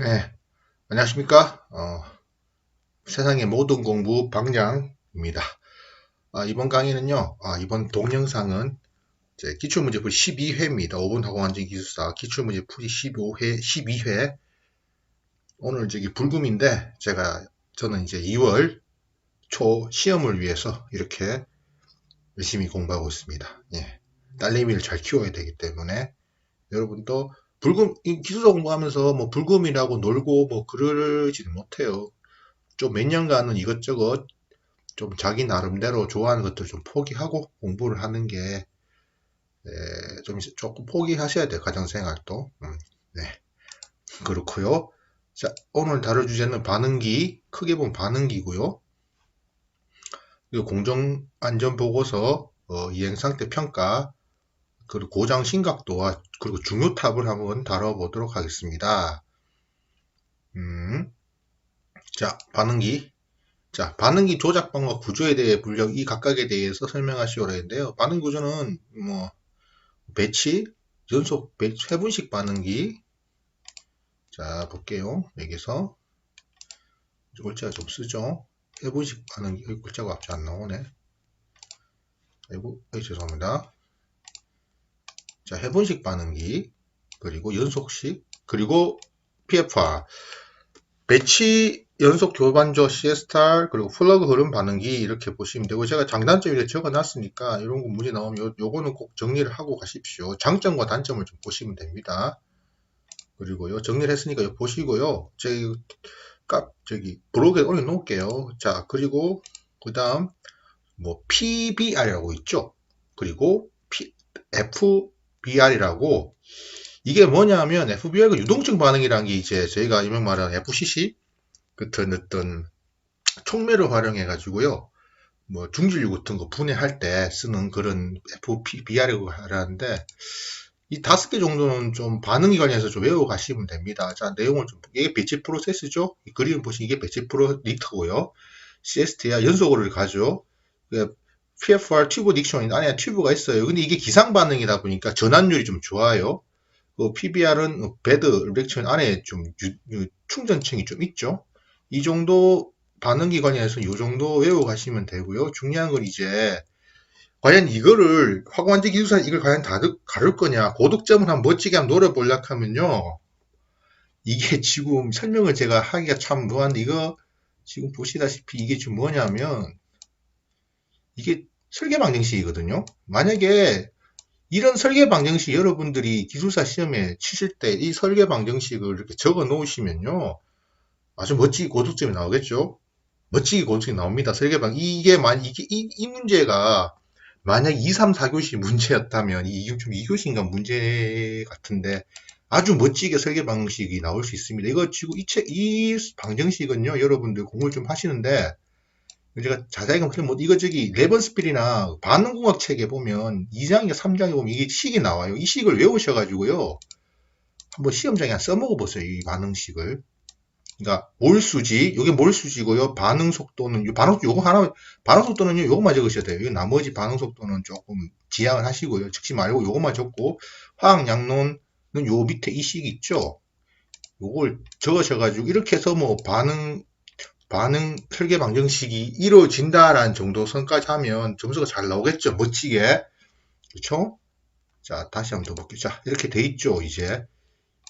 네, 안녕하십니까? 어, 세상의 모든 공부 방장입니다. 아, 이번 강의는요, 아, 이번 동영상은 이제 기출문제 풀이 12회입니다. 5분 학원안전 기술사 기출문제 풀이 15회, 12회. 오늘 저기 불금인데, 제가, 저는 이제 2월 초 시험을 위해서 이렇게 열심히 공부하고 있습니다. 예. 딸내미를 잘 키워야 되기 때문에, 여러분도 불금, 이 기술사 공부하면서 뭐 불금이라고 놀고 뭐 그러지는 못해요. 좀 몇 년간은 이것저것 좀 자기 나름대로 좋아하는 것들 좀 포기하고 공부를 하는 게, 에, 좀 이제 조금 포기하셔야 돼요. 가정생활도. 음, 네. 그렇고요 자, 오늘 다룰 주제는 반응기, 크게 보면 반응기고요. 공정안전보고서, 어, 이행상태 평가, 그리고 고장 심각도와 그리고 중요탑을 한번 다뤄보도록 하겠습니다. 음, 자, 반응기. 자, 반응기 조작 방법 구조에 대해 분력 이 각각에 대해서 설명하시오라 했는데요. 반응 구조는 뭐 배치, 연속 배치, 회분식 반응기. 자, 볼게요. 여기서 글자 좀 쓰죠. 회분식 반응기. 글자가 앞에 안 나오네. 아이고, 아이, 죄송합니다. 자, 해본식 반응기, 그리고 연속식, 그리고 PFR. 배치 연속 교반조 CSTR, 그리고 플러그 흐름 반응기 이렇게 보시면 되고, 제가 장단점 이렇게 적어 놨으니까 이런 거 문제 나오면 요, 요거는 꼭 정리를 하고 가십시오. 장점과 단점을 좀 보시면 됩니다. 그리고 요, 정리를 했으니까 요 보시고요. 저기, 값, 저기, 블로그에 올려놓을게요. 자, 그리고, 그 다음, 뭐, PBR이라고 있죠. 그리고, P, F, FBR이라고 이게 뭐냐면 FBR가 유동적 반응이라는 게 이제 저희가 이명 말하는 FCC 같은 어떤 촉매를 활용해 가지고요. 뭐 중진류 같은 거 분해할 때 쓰는 그런 FBR이라고 하는데 이 다섯 개 정도는 좀 반응이 관련해서 좀 외워 가시면 됩니다. 자, 내용을 좀 이게 배치 프로세스죠. 이 그림 보시면 이게 배치 프로 리터고요. CST야 연속으로를 가죠. PFR 튜브 딕션 안에 튜브가 있어요. 근데 이게 기상 반응이다 보니까 전환율이 좀 좋아요. 그 PBR은 베드 렉션 안에 좀 유, 유, 충전층이 좀 있죠. 이 정도 반응 기관에서 이 정도 외워 가시면 되고요. 중요한 건 이제 과연 이거를 화관제 기술사 이걸 과연 다 가를 거냐 고득점을 한번 멋지게 한번 노려보려고 하면요. 이게 지금 설명을 제가 하기가 참 뭐한데 이거 지금 보시다시피 이게 지금 뭐냐면 이게 설계 방정식이거든요. 만약에 이런 설계 방정식 여러분들이 기술사 시험에 치실 때 이 설계 방정식을 이렇게 적어 놓으시면요. 아주 멋지게 고득점이 나오겠죠. 멋지게 고득점이 나옵니다. 설계 방 이게 만 이게 이, 이 문제가 만약 2, 3, 4교시 문제였다면 이좀 2교시인가 문제 같은데 아주 멋지게 설계 방식이 나올 수 있습니다. 이거 지금 이 책, 이 방정식은요, 여러분들 공부를 좀 하시는데, 제가 자세하게 보면 뭐 이거 저기 레번스필이나 반응공학 책에 보면 2장이나 3장에 보면 이게 식이 나와요. 이 식을 외우셔가지고요. 한번 시험장에 써먹어 보세요. 이 반응식을. 그러니까 몰수지, 이게 몰수지고요. 반응 속도는 반응 요거 하나 반응 속도는요. 요것만 적으셔야 돼요. 나머지 반응 속도는 조금 지양을 하시고요. 즉시 말고 요것만 적고 화학 양론은 요 밑에 이 식 있죠. 요걸 적으셔 가지고 이렇게 해서 뭐 반응 반응 설계 방정식이 이루어진다라는 정도 선까지 하면 점수가 잘 나오겠죠. 멋지게. 그렇죠? 자, 다시 한번 더 볼게요. 자, 이렇게 돼 있죠. 이제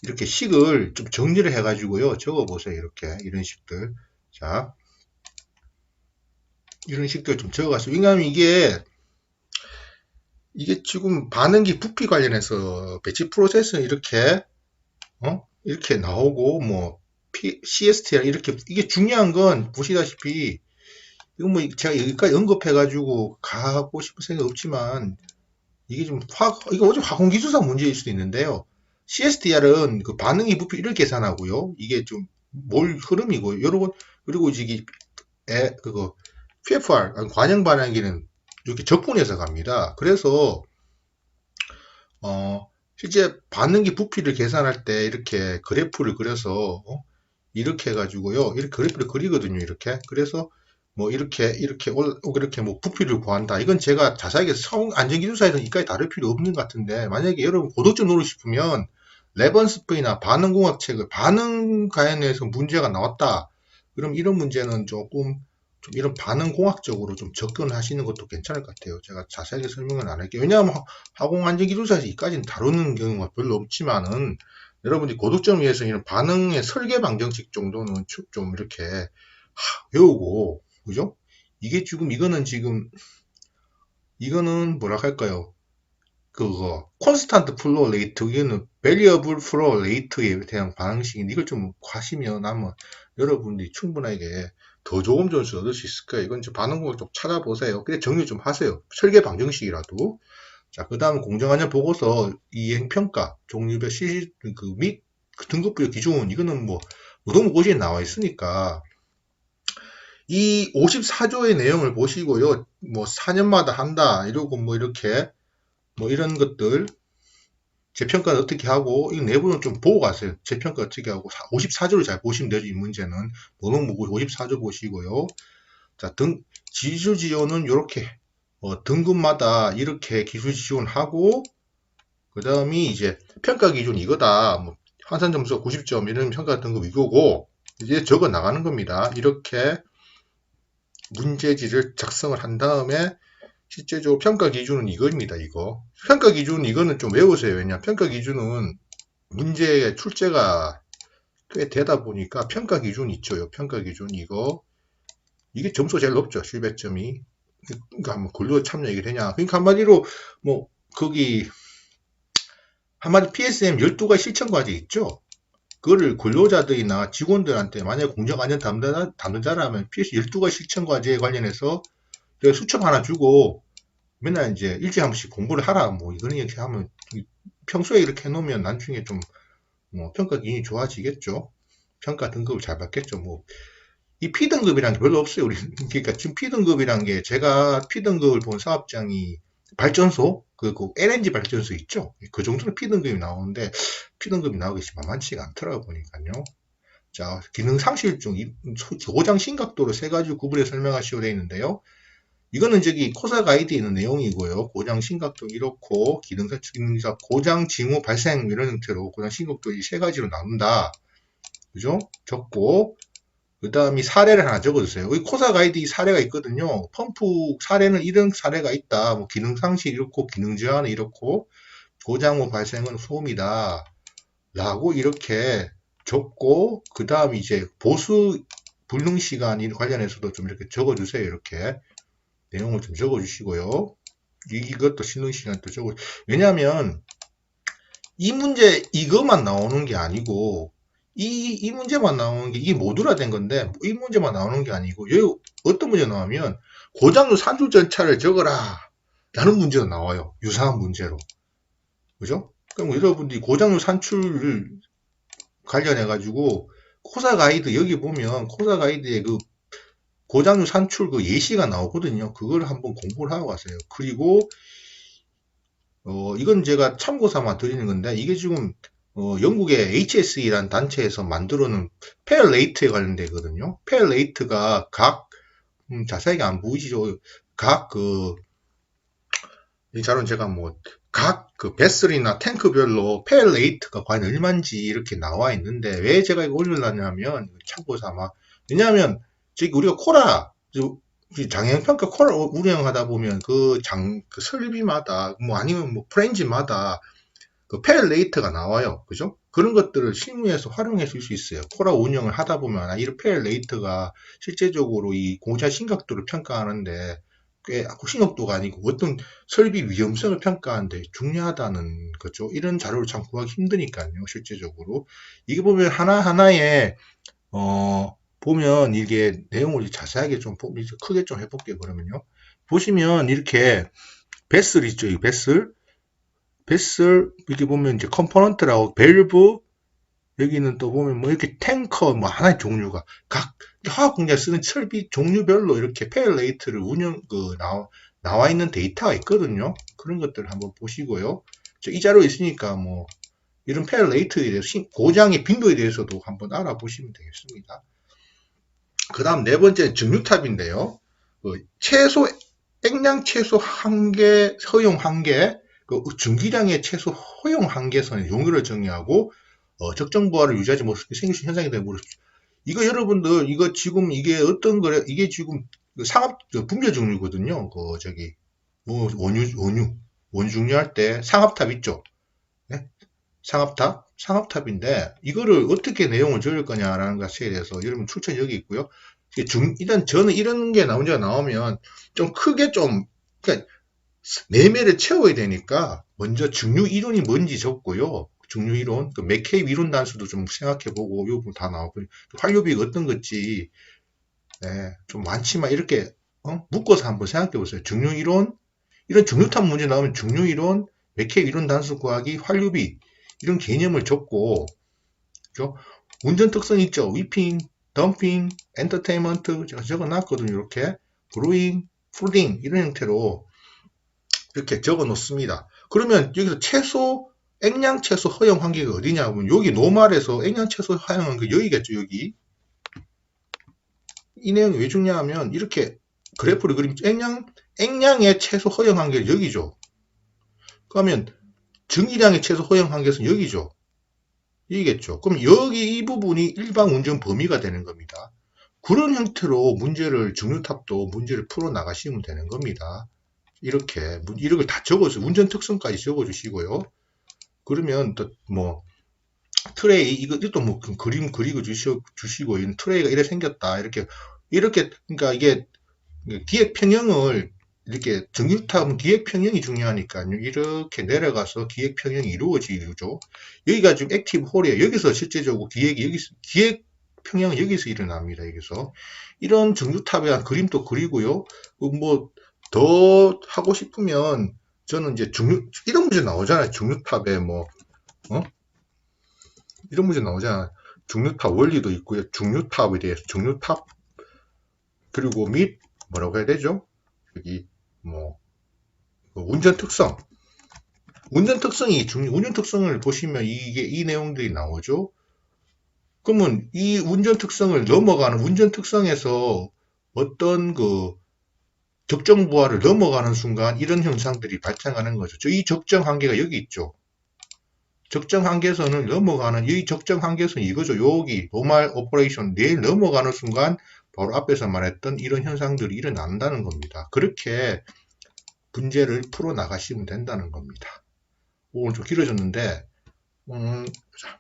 이렇게 식을 좀 정리를 해 가지고요. 적어 보세요. 이렇게 이런 식들. 자, 이런 식들 좀 적어 가세요. 왜냐하면 이게 이게 지금 반응기 부피 관련해서 배치 프로세스는 이렇게 어 이렇게 나오고 뭐 CST랑 이렇게 이게 중요한 건 보시다시피 이거 뭐 제가 여기까지 언급해가지고 가고 싶은 생각 없지만 이게 좀 화, 이거 어제 화공기술사 문제일 수도 있는데요. CSTR은 그 반응이 부피 를 계산하고요. 이게 좀 몰 흐름이고 여러분 그리고 이게 에 그거 PFR 관형 반응기는 이렇게 적분해서 갑니다. 그래서 어 실제 반응기 부피를 계산할 때 이렇게 그래프를 그려서 어? 이렇게 해가지고요. 이렇게 그래프를 그리거든요. 이렇게. 그래서 뭐 이렇게 이렇게 올 이렇게 뭐 부피를 구한다. 이건 제가 자세하게 성 안전기술사에서 이까지 다룰 필요 없는 것 같은데 만약에 여러분 고도점 노리고 싶으면 레번스프이나 반응공학 책을 반응 관련해서 문제가 나왔다. 그럼 이런 문제는 조금 좀 이런 반응공학적으로 좀 접근하시는 것도 괜찮을 것 같아요. 제가 자세하게 설명은 안 할게요. 왜냐하면 화공안전기술사에서 이까지는 다루는 경우가 별로 없지만은 여러분들이 고득점 위해서 이런 반응의 설계 방정식 정도는 쭉좀 이렇게 하, 외우고 그죠? 이게 지금 이거는 지금 이거는 뭐라 할까요? 그거 콘스탄트 플로우 레이트 이거는 베리어블 플로우 레이트에 대한 반응식인데 이걸 좀 과시면 아마 여러분들이 충분하게 더 좋은 점수 얻을 수 있을 거예요. 이건 좀 반응공을 좀 찾아보세요. 그래 정리 좀 하세요. 설계 방정식이라도. 자, 그 다음 공정안전 보고서 이행평가 종류별 시시 그및 그 등급부여 기준 이거는 뭐 노동부고시에 나와 있으니까 이 54조의 내용을 보시고요. 뭐 4년마다 한다 이러고 뭐 이렇게 뭐 이런 것들 재평가는 어떻게 하고 이 내부는 좀 보고 가세요. 재평가 어떻게 하고 54조를 잘 보시면 되죠. 이 문제는 노동부 54조 보시고요. 자, 등 지수 지원은 이렇게 어, 등급마다 이렇게 기술 지원하고 그 다음이 이제 평가 기준 이거다. 뭐 환산 점수 90점 이런 평가 등급 이거고 이제 적어 나가는 겁니다. 이렇게 문제지를 작성을 한 다음에 실제적으로 평가 기준은 이거입니다. 이거 평가 기준 이거는 좀 외우세요. 왜냐 평가 기준은 문제의 출제가 꽤 되다 보니까 평가 기준 있죠. 평가 기준 이거 이게 점수가 제일 높죠. 700점이 그러니까 한번 근로 참여 얘기를 되냐. 그러니까 한마디로 뭐 거기 한마디 PSM 12가지 실천 과제 있죠. 그거를 근로자들이나 직원들한테 만약에 공정 안전 담당자, 담당자라면 PS 12가지 실천 과제에 관련해서 수첩 하나 주고 맨날 이제 일주일에 한 번씩 공부를 하라 뭐 이런 얘기 하면 평소에 이렇게 해놓으면 나중에 좀 뭐 평가 기준이 좋아지겠죠. 평가 등급을 잘 받겠죠. 뭐 이 P등급이란 게 별로 없어요. 우리 그러니까 지금 P등급이란 게 제가 P등급을 본 사업장이 발전소 그, 그 LNG 발전소 있죠. 그 정도는 P등급이 나오는데 P등급이 나오기 만만치가 않더라고 보니까요. 자 기능 상실중 고장 심각도로 세 가지 구분해 설명하시오 되어 있는데요. 이거는 저기 코사 가이드에 있는 내용이고요. 고장 심각도 이렇고 기능사 기능사 고장 징후 발생 이런 형태로 고장 심각도 이 세 가지로 나눈다. 그죠? 적고 그 다음에 사례를 하나 적어주세요. 여기 코사 가이드 이 사례가 있거든요. 펌프 사례는 이런 사례가 있다. 뭐 기능 상실 이렇고 기능 저하는 이렇고 고장 후 발생은 소음이다. 라고 이렇게 적고 그 다음 이제 보수 불능 시간 관련해서도 좀 이렇게 적어주세요. 이렇게 내용을 좀 적어 주시고요. 이것도 신능 시간 또 적어. 왜냐하면 이 문제 이것만 나오는 게 아니고 이, 이 문제만 나오는 게 이게 모듈화 된 건데 이 문제만 나오는 게 아니고 여기 어떤 문제 나오면 고장로 산출 전차를 적어라 라는 문제가 나와요. 유사한 문제로. 그죠? 그럼 여러분들이 고장로 산출을 관련해 가지고 코사 가이드 여기 보면 코사 가이드에 그 고장류 산출 그 예시가 나오거든요. 그걸 한번 공부를 하고 가세요. 그리고 어, 이건 제가 참고 삼아 드리는 건데 이게 지금 어, 영국의 HSE라는 단체에서 만들어 놓은 페어레이트에 관련되거든요. 페어레이트가 각 음, 자세하게 안 보이시죠? 각 그 이 자료는 제가 뭐 각 그 베슬이나 탱크별로 페어레이트가 과연 얼마인지 이렇게 나와 있는데 왜 제가 이거 올려놨냐면 참고 삼아 왜냐하면 즉 우리가 코라 장애평가 코라 운영하다 보면 그 장 그 설비마다 뭐 아니면 뭐 프렌즈마다 그 페일레이트가 나와요. 그죠? 그런 것들을 실무에서 활용해 줄 수 있어요. 코라 운영을 하다 보면 아, 이 페일레이트가 실제적으로 이 공사 심각도를 평가하는데 꽤 심각도가 아니고 어떤 설비 위험성을 평가하는데 중요하다는 거죠. 이런 자료를 참 구하기 힘드니까요. 실제적으로 이게 보면 하나 하나의 어 보면 이게 내용을 자세하게 좀 크게 좀 해볼게요. 그러면요. 보시면 이렇게 베슬 있죠. 이 베슬. 베슬 이렇게 보면 이제 컴포넌트라고 밸브 여기는 또 보면 뭐 이렇게 탱커 뭐 하나의 종류가 각 화학 공장 쓰는 설비 종류별로 이렇게 페일레이트를 운영 그 나와 나와 있는 데이터가 있거든요. 그런 것들을 한번 보시고요. 이 자료 있으니까 뭐 이런 페일레이트에 대해서 고장의 빈도에 대해서도 한번 알아보시면 되겠습니다. 그 다음 네 번째 증류탑인데요. 그 최소 액량 최소 한 개, 허용 한 개, 그 증기량의 최소 허용 한계선의 용어를 정의하고 어, 적정 부하를 유지하지 때 생길 수 대해 물으십시오. 이거 여러분들 이거 지금 이게 어떤 거래? 이게 지금 그 상합 그 분별 증류거든요. 그 저기 뭐 원유 원유 원유 증류할 때 상합탑 있죠. 네? 상합탑 상합탑인데 이거를 어떻게 내용을 적을 거냐라는 것에 대해서 여러분 출처 여기 있고요. 중, 일단 저는 이런 게 나- 문제가 나오면 좀 크게 좀 그러니까 내면을 채워야 되니까 먼저 증류 이론이 뭔지 적고요. 증류 이론, 그 맥케이 이론 단수도 좀 생각해 보고 요 부분 다 나오고 활류비가 어떤 건지 예, 좀 많지만 이렇게 어? 묶어서 한번 생각해 보세요. 증류 이론 이런 증류탑 문제 나오면 증류 이론, 맥케이 이론 단수 구하기, 활류비 이런 개념을 적고 그죠? 운전 특성 있죠. 위핑, 덤핑, 엔터테인먼트 제가 적어놨거든요. 이렇게 브루잉, 푸딩 이런 형태로 이렇게 적어 놓습니다. 그러면 여기서 채소, 액량 채소 허용 한계가 어디냐 하면 여기 노말에서 액량 채소 허용 한계 여기겠죠. 여기 이 내용이 왜 중요하 면 이렇게 그래프를 그리면 액량, 액량의 채소 허용 한계는 여기죠. 그러면 증기량의 최소 허용 한계는 여기죠. 여기겠죠. 그럼 여기 이 부분이 일반 운전 범위가 되는 겁니다. 그런 형태로 문제를 증류탑도 문제를 풀어 나가시면 되는 겁니다. 이렇게 문- 이런 걸 다 적어서 운전 특성까지 적어주시고요. 그러면 또뭐 트레이 이거 이것도 뭐 그- 그림 그리고 주시, 주시고 이 트레이가 이래 생겼다 이렇게 이렇게 그러니까 이게 기획 평형을 이렇게 정규탑은 기획 평형이 중요하니까요. 이렇게 내려가서 기획 평형이 이루어지죠. 여기가 지금 액티브 홀이에요. 여기서 실제적으로 기획이 여기 기획 평형은 여기서 일어납니다. 여기서 이런 정규탑에 대한 그림도 그리고요. 뭐 더 하고 싶으면 저는 이제 중류 이런 문제 나오잖아요. 중류탑에 뭐 어? 이런 문제 나오잖아요. 중류탑 원리도 있고요. 중류탑에 대해서 중류탑 그리고 및 뭐라고 해야 되죠? 여기 뭐그 운전 특성 운전 특성이 중 운전 특성을 보시면 이게 이 내용들이 나오죠. 그러면 이 운전 특성을 넘어가는 운전 특성에서 어떤 그 적정 부하를 넘어가는 순간 이런 현상들이 발생하는 거죠. 저 이 적정 한계가 여기 있죠. 적정 한계선을 넘어가는 이 적정 한계선 이거죠. 여기 노말 오퍼레이션 내일 넘어가는 순간 바로 앞에서 말했던 이런 현상들이 일어난다는 겁니다. 그렇게 문제를 풀어 나가시면 된다는 겁니다. 오늘 좀 길어졌는데 음, 자,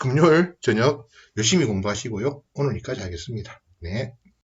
금요일 저녁 열심히 공부하시고요. 오늘 여기까지 하겠습니다. 네.